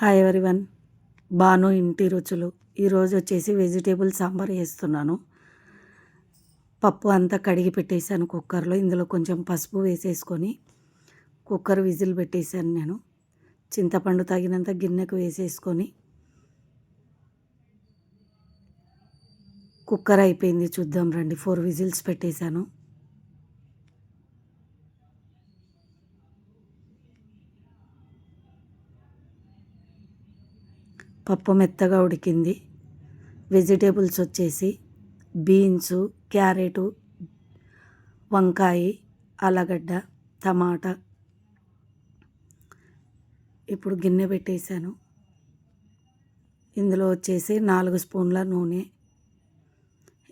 Hi everyone Banu ఇంటి రుచులు. ఈరోజు వచ్చేసి వెజిటేబుల్ సాంబార్ వేస్తున్నాను పప్పు అంతా కడిగి పెట్టేశాను కుక్కర్లో. ఇందులో కొంచెం పసుపు వేసేసుకొని కుక్కర్ విజిల్ పెట్టేశాను నేను. చింతపండు తగినంత గిన్నెకు వేసేసుకొని కుక్కర్ అయిపోయింది. చూద్దాం రండి. ఫోర్ విజిల్స్ పెట్టేశాను. పప్పు మెత్తగా ఉడికింది. వెజిటేబుల్స్ వచ్చేసి బీన్స్ క్యారెటు వంకాయ ఆలగడ్డ టమాటా. ఇప్పుడు గిన్నె పెట్టేశాను. ఇందులో వచ్చేసి నాలుగు స్పూన్ల నూనె.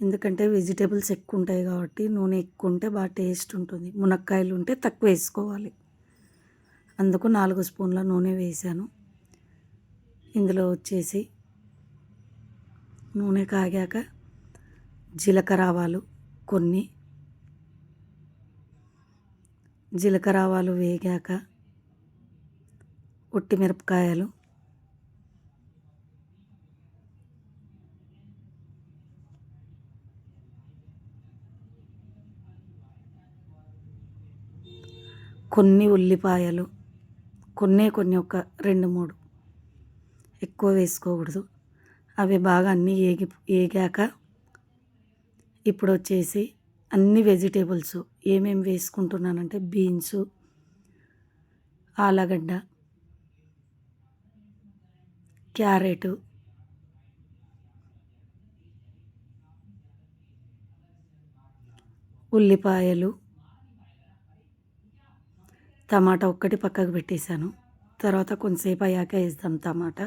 ఎందుకంటే వెజిటేబుల్స్ ఎక్కువ ఉంటాయి కాబట్టి నూనె ఎక్కువ ఉంటే బాగా టేస్ట్ ఉంటుంది. మునక్కాయలు ఉంటే తక్కువ వేసుకోవాలి. అందుకు నాలుగు స్పూన్ల నూనె వేసాను ఇందులో వచ్చేసి నూనె కాగాక జీలకర్ర ఆవాలు కొన్ని జీలకర్ర ఆవాలు వేగాక ఉట్టి మిరపకాయలు కొన్ని ఉల్లిపాయలు కొన్నే కొన్ని ఒక రెండు మూడు ఎక్కువ వేసుకోకూడదు. అవి బాగా అన్నీ ఏగి ఏగాక ఇప్పుడు వచ్చేసి అన్ని వెజిటేబుల్స్ ఏమేమి వేసుకుంటున్నానంటే బీన్స్ ఆలగడ్డ క్యారెట్ ఉల్లిపాయలు టమాటా ఒక్కటి పక్కకు పెట్టేశాను. తర్వాత కొంతసేపు అయ్యాక వేస్తాం టమాటా.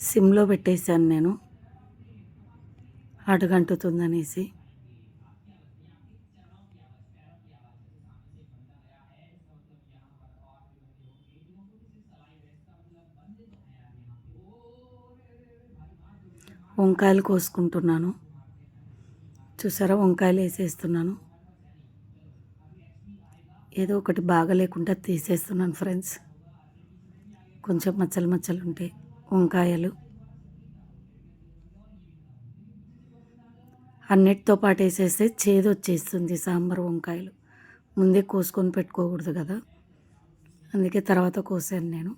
సిమ్లో పెట్టేశాను నేను. అడుగంటుతుందనేసి. వంకాయలు కోసుకుంటున్నాను. చూసారా? వంకాయలు వేసేస్తున్నాను. ఏదో ఒకటి బాగా లేకుండా తీసేస్తున్నాను ఫ్రెండ్స్. కొంచెం మచ్చలు మచ్చలు ఉంటాయి వంకాయలు. అన్నిటితో పాటు వేసేస్తే చేదు వచ్చేస్తుంది సాంబార్ వంకాయలు. ముందే కోసుకొని పెట్టుకోకూడదు కదా. అందుకే తర్వాత కోసాను నేను.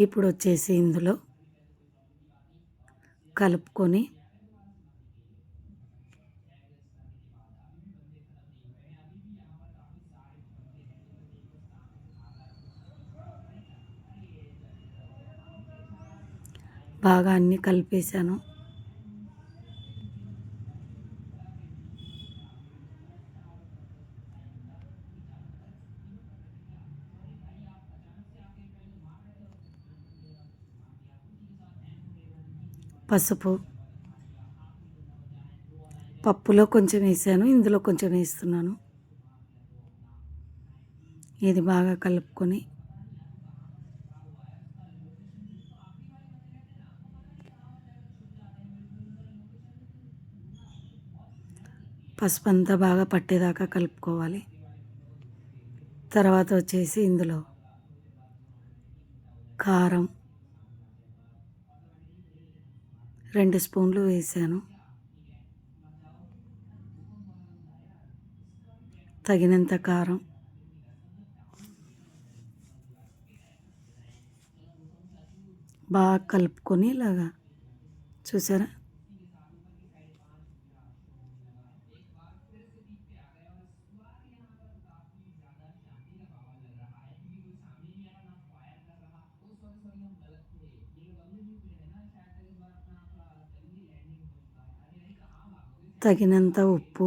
ఇప్పుడు వచ్చేసి ఇందులో కలుపుకొని బాగా అన్నీ కలిపేశాను. పసుపు పప్పులో కొంచెం వేసాను ఇందులో కొంచెం వేస్తున్నాను. ఇది బాగా కలుపుకొని పసుపు అంతా బాగా పట్టేదాకా కలుపుకోవాలి. తర్వాత వచ్చేసి ఇందులో కారం రెండు స్పూన్లు వేసాను. తగినంత కారం బాగా కలుపుకొని ఇలాగా చూసారా? తగినంత ఉప్పు.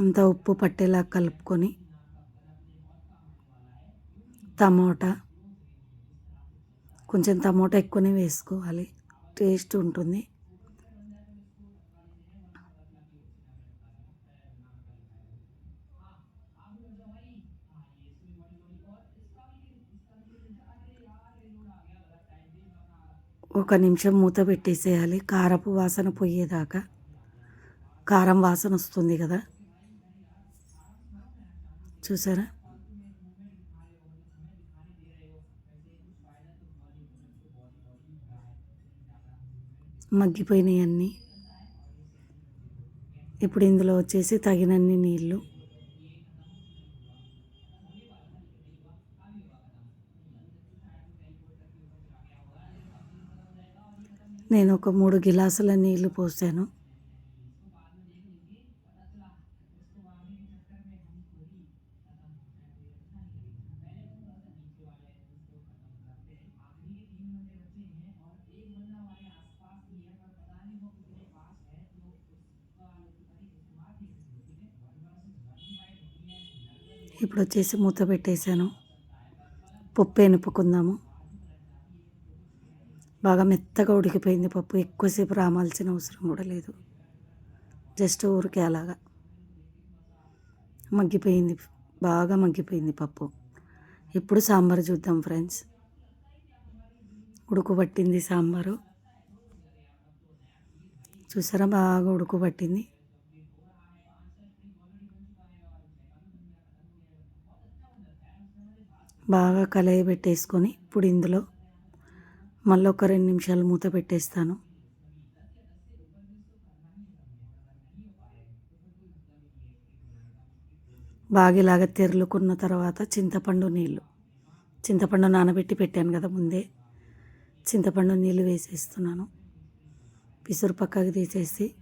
అంత ఉప్పు పట్టేలా కలుపుకొని టమోటా కొంచెం టమోటా ఎక్కువనే వేసుకోవాలి. టేస్ట్ ఉంటుంది. ఒక నిమిషం మూత పెట్టేసేయాలి. కారపు వాసన పోయేదాకా. కారం వాసన వస్తుంది కదా. చూసారా? మగ్గిపోయినాయి అన్నీ. ఇప్పుడు ఇందులో వచ్చేసి తగినన్ని నీళ్ళు. నేను ఒక మూడు గిలాసుల నీళ్ళు పోసాను. ఇప్పుడు వచ్చేసి మూత పెట్టేశాను. పప్పు ఎనుపుకుందాము బాగా మెత్తగా ఉడికిపోయింది పప్పు. ఎక్కువసేపు రామాల్సిన అవసరం కూడా లేదు. జస్ట్ ఊరికే అలాగా మగ్గిపోయింది. బాగా మగ్గిపోయింది పప్పు. ఇప్పుడు సాంబార్ చూద్దాం ఫ్రెండ్స్. ఉడుకుబట్టింది సాంబారు. చూసారా? బాగా ఉడుకుబట్టింది బాగా కలయి పెట్టేసుకొని ఇప్పుడు ఇందులో మళ్ళీ ఒక రెండు నిమిషాలు మూత పెట్టేస్తాను. బాగిలాగా తెరులుకున్న తర్వాత చింతపండు నీళ్ళు. చింతపండు నానబెట్టి పెట్టాను కదా ముందే. చింతపండు నీళ్ళు వేసేస్తున్నాను. పిసురు పక్కకు తీసేసి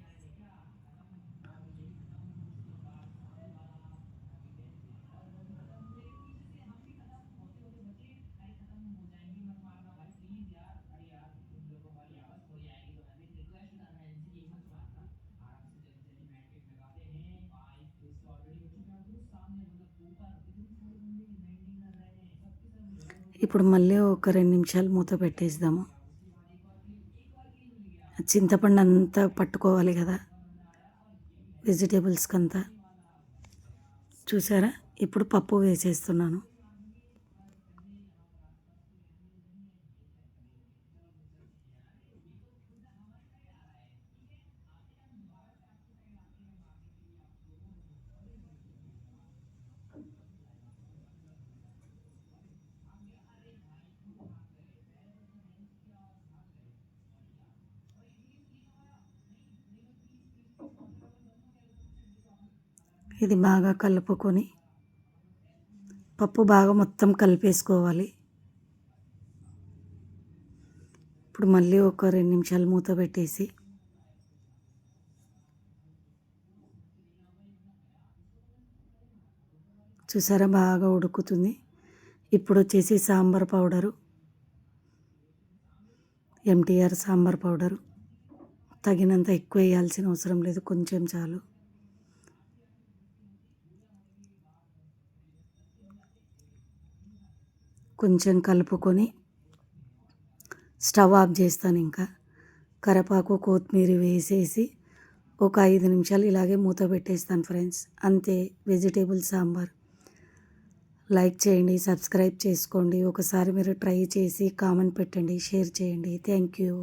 ఇప్పుడు మళ్ళీ ఒక రెండు నిమిషాలు మూత పెట్టేద్దాము. చింతపండు అంతా పట్టుకోవాలి కదా వెజిటేబుల్స్కి అంతా చూసారా? ఇప్పుడు పప్పు వేసేస్తున్నాను. ఇది బాగా కలుపుకొని పప్పు బాగా మొత్తం కలిపేసుకోవాలి. ఇప్పుడు మళ్ళీ ఒక రెండు నిమిషాలు మూత పెట్టేసి చూసారా బాగా ఉడుకుతుంది. ఇప్పుడు వచ్చేసి sambar powder MTR sambar powder. తగినంత ఎక్కువ వేయాల్సిన అవసరం లేదు కొంచెం చాలు. కొంచెం కలుపుకొని స్టవ్ ఆఫ్ చేస్తాను ఇంకా. కరపాకు కొత్తిమీర వేసేసి ఒక ఐదు నిమిషాలు ఇలాగే మూత పెట్టేస్తాను ఫ్రెండ్స్. అంతే వెజిటేబుల్ సాంబార్. లైక్ చేయండి సబ్స్క్రైబ్ చేసుకోండి. ఒకసారి మీరు ట్రై చేసి కామెంట్ పెట్టండి షేర్ చేయండి. Thank you.